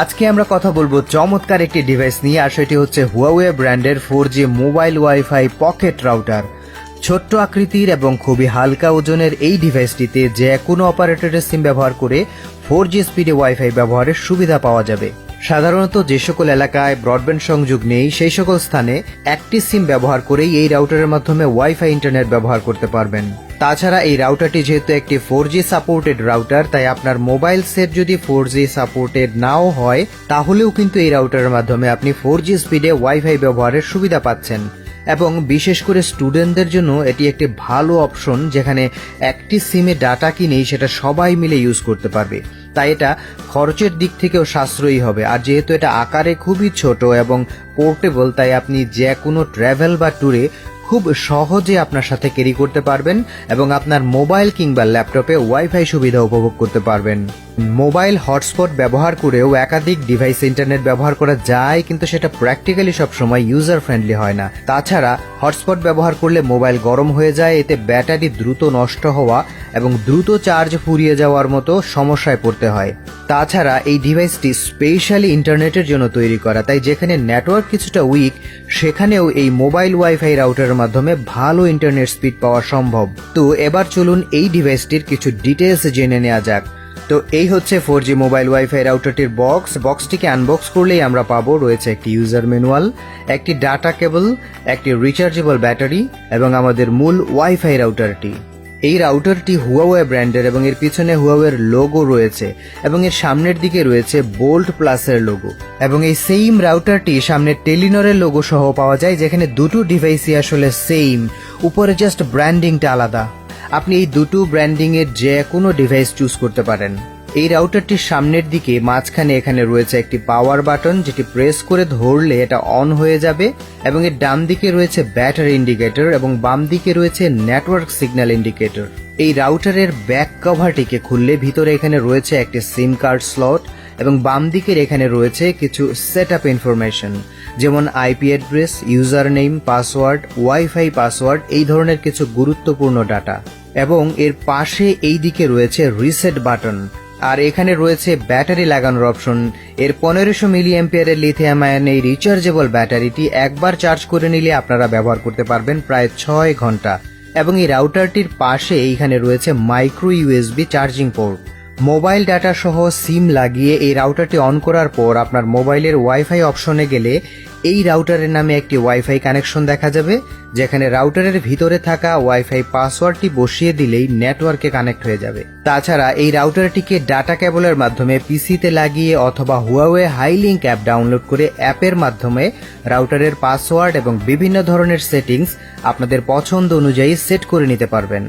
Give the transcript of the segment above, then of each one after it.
আজকে আমরা কথা বলব চমৎকার একটি ডিভাইস নিয়ে, আর সেটি হচ্ছে হুয়াওয়ে ব্র্যান্ডের four G mobile wifi pocket router ছোট্ট আকৃতির এবং খুবই হালকা ওজনের এই ডিভাইসটিতে যে কোনো অপারেটরের সিম ব্যবহার করে ফোর জি স্পিডে ওয়াইফাই ব্যবহারের সুবিধা পাওয়া যাবে। সাধারণত যে সকল এলাকায় ব্রডব্যান্ড সংযোগ নেই, সেই সকল স্থানে একটি সিম ব্যবহার করেই এই রাউটারের মাধ্যমে ওয়াইফাই ইন্টারনেট ব্যবহার করতে পারবেন। তাছাড়া এই রাউটারটি যেহেতু একটি ফোর জি সাপোর্টেড রাউটার তাই আপনার মোবাইল সেট যদি ফোর জি সাপোর্টেড নাও হয়, তাহলেও কিন্তু এই রাউটারের মাধ্যমে আপনি ফোর জি স্পিডে ওয়াইফাই ব্যবহারের সুবিধা পাচ্ছেন। এবং বিশেষ করে স্টুডেন্টদের জন্য এটি একটি ভালো অপশন যেখানে একটি সিমে ডাটা কিনেই সেটা সবাই মিলে ইউজ করতে পারবে। তাই এটা খরচের দিক থেকেও সাশ্রয়ী হবে। আর যেহেতু এটা আকারে খুবই ছোট এবং পোর্টেবল তাই আপনি যে কোনো ট্রাভেল বা ট্যুরে খুব সহজে আপনার সাথে ক্যারি করতে পারবেন এবং আপনার মোবাইল কিংবা ল্যাপটপে ওয়াইফাই সুবিধা উপভোগ করতে পারবেন। মোবাইল হটস্পট ব্যবহার করেও একাধিক ডিভাইস ইন্টারনেট ব্যবহার করা যায়, কিন্তু সেটা প্র্যাকটিক্যালি সবসময় ইউজার ফ্রেন্ডলি হয় না। তাছাড়া, হটস্পট ব্যবহার করলে মোবাইল গরম হয়ে যায়, এতে ব্যাটারি দ্রুত নষ্ট হওয়া এবং দ্রুত চার্জ ফুরিয়ে যাওয়ার মতো সমস্যায় পড়তে হয়। তাছাড়া এই ডিভাইসটি স্পেশালি ইন্টারনেটের জন্য তৈরি করা। তাই যেখানে নেটওয়ার্ক কিছুটা উইক সেখানেও এই মোবাইল ওয়াইফাই রাউটারের মাধ্যমে ভালো ইন্টারনেট স্পিড পাওয়া সম্ভব। তো এবার চলুন এই ডিভাইসটির কিছু ডিটেলস জেনে নেওয়া যাক। তো এই হচ্ছে ফোর জি মোবাইল ওয়াইফাই রাউটারটির বক্স বক্সটিকে আনবক্স করলেই আমরা পাবো রয়েছে একটি ইউজার ম্যানুয়াল একটি ডাটা কেবল একটি রিচার্জেবল ব্যাটারি এবং আমাদের মূল ওয়াইফাই রাউটারটি এই রাউটারটি হুয়াওয়ে ব্র্যান্ডের এবং এর পিছনে হুয়াওয়ের লোগো রয়েছে এবং এর সামনের দিকে রয়েছে বোল্ট প্লাসের লোগো এবং এই সেম রাউটারটি সামনে টেলিনরের লোগো সহ পাওয়া যায়, যেখানে দুটো ডিভাইসই আসলে সেম উপরে জাস্ট ব্র্যান্ডিংটা আলাদা। আপনি এই দুটো ব্র্যান্ডিং এর যে কোনো ডিভাইস চুজ করতে পারেন। এই রাউটারটির সামনের দিকে মাঝখানে এখানে রয়েছে একটি পাওয়ার বাটন যেটি প্রেস করে ধরলে এটা অন হয়ে যাবে এবং এর ডান দিকে রয়েছে ব্যাটারি ইন্ডিকেটর এবং বাম দিকে রয়েছে নেটওয়ার্ক সিগন্যাল ইন্ডিকেটর এই রাউটারের ব্যাক কভারটিকে খুললে ভিতরে এখানে রয়েছে একটি সিম কার্ড স্লট এবং বাম দিকের এখানে রয়েছে কিছু সেট আপ ইনফরমেশন যেমন IP address user name password wifi password এই ধরনের কিছু গুরুত্বপূর্ণ ডাটা এবং এর পাশে এই দিকে রয়েছে রিসেট বাটন আর এখানে রয়েছে ব্যাটারি লাগানোর অপশন। এর পনেরোশো মিলি এম্পিয়ারের লিথিয়াম আয়ন এই রিচার্জেবল ব্যাটারিটি একবার চার্জ করে নিলে আপনারা ব্যবহার করতে পারবেন প্রায় ছয় ঘণ্টা। এবং এই রাউটারটির পাশে এইখানে রয়েছে micro USB charging port. Mobile data সহ সিম লাগিয়ে এই রাউটারটি অন করার পর আপনার মোবাইলের ওয়াইফাই অপশনে গেলে এই রাউটারের নামে একটি ওয়াইফাই কানেকশন দেখা যাবে, যেখানে রাউটারের ভিতরে থাকা ওয়াইফাই পাসওয়ার্ডটি বসিয়ে দিলেই নেটওয়ার্কে কানেক্ট হয়ে যাবে। তাছাড়া এই রাউটারটিকে ডাটা কেবলের মাধ্যমে পিসিতে লাগিয়ে অথবা হুয়াওয়ে হাইলিংক অ্যাপ ডাউনলোড করে অ্যাপের মাধ্যমে রাউটারের পাসওয়ার্ড এবং বিভিন্ন ধরনের সেটিংস আপনাদের পছন্দ অনুযায়ী সেট করে নিতে পারবেন।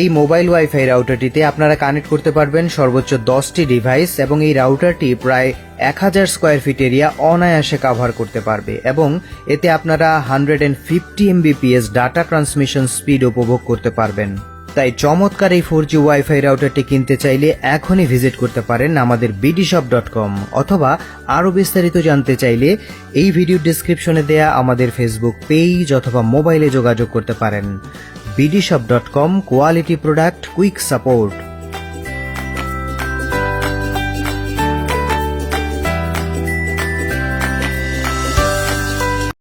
এই মোবাইল ওয়াইফাই রাউটারটিতে আপনারা কানেক্ট করতে পারবেন সর্বোচ্চ দশটি ডিভাইস এবং এই রাউটারটি প্রায় এক হাজার স্কোয়ার ফিট এরিয়া অনায়াসে কাভার করতে পারবে এবং এতে আপনারা hundred and fifty Mbps data transmission speed উপভোগ করতে পারবেন। তাই চমৎকার এই ফোর জি ওয়াইফাই রাউটারটি কিনতে চাইলে এখনই ভিজিট করতে পারেন আমাদের বিডিশপ ডট কম অথবা আরও বিস্তারিত জানতে চাইলে এই ভিডিও ডিসক্রিপশনে দেয়া আমাদের ফেসবুক পেজ অথবা মোবাইলে যোগাযোগ করতে পারেন। bdshop.com quality product quick support.